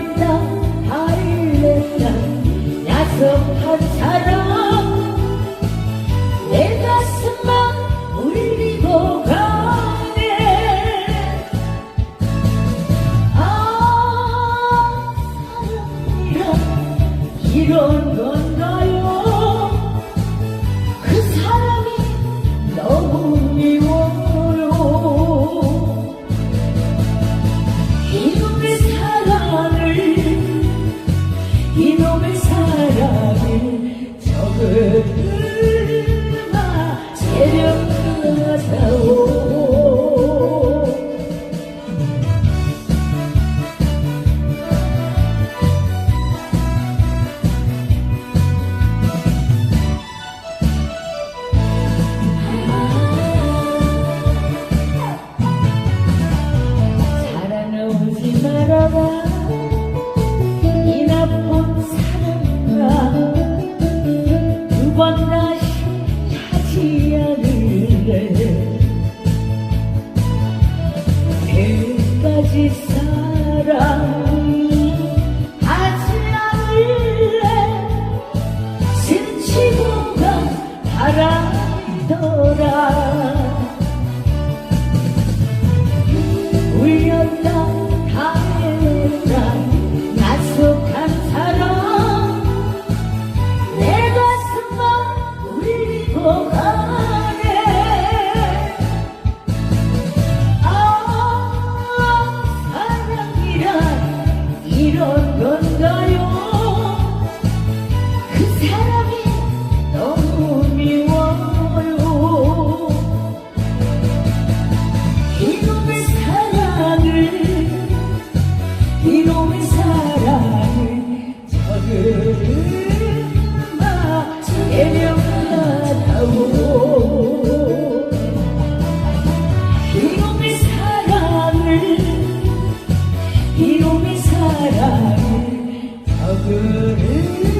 할란다 할랜다 약속한 사랑 내 가슴만 울리고 가네. 아 사랑이란 이런 거 많지 않은데 배까지 사랑 하지 않을래? 스치고 간 바람 이놈의 사랑을 더그를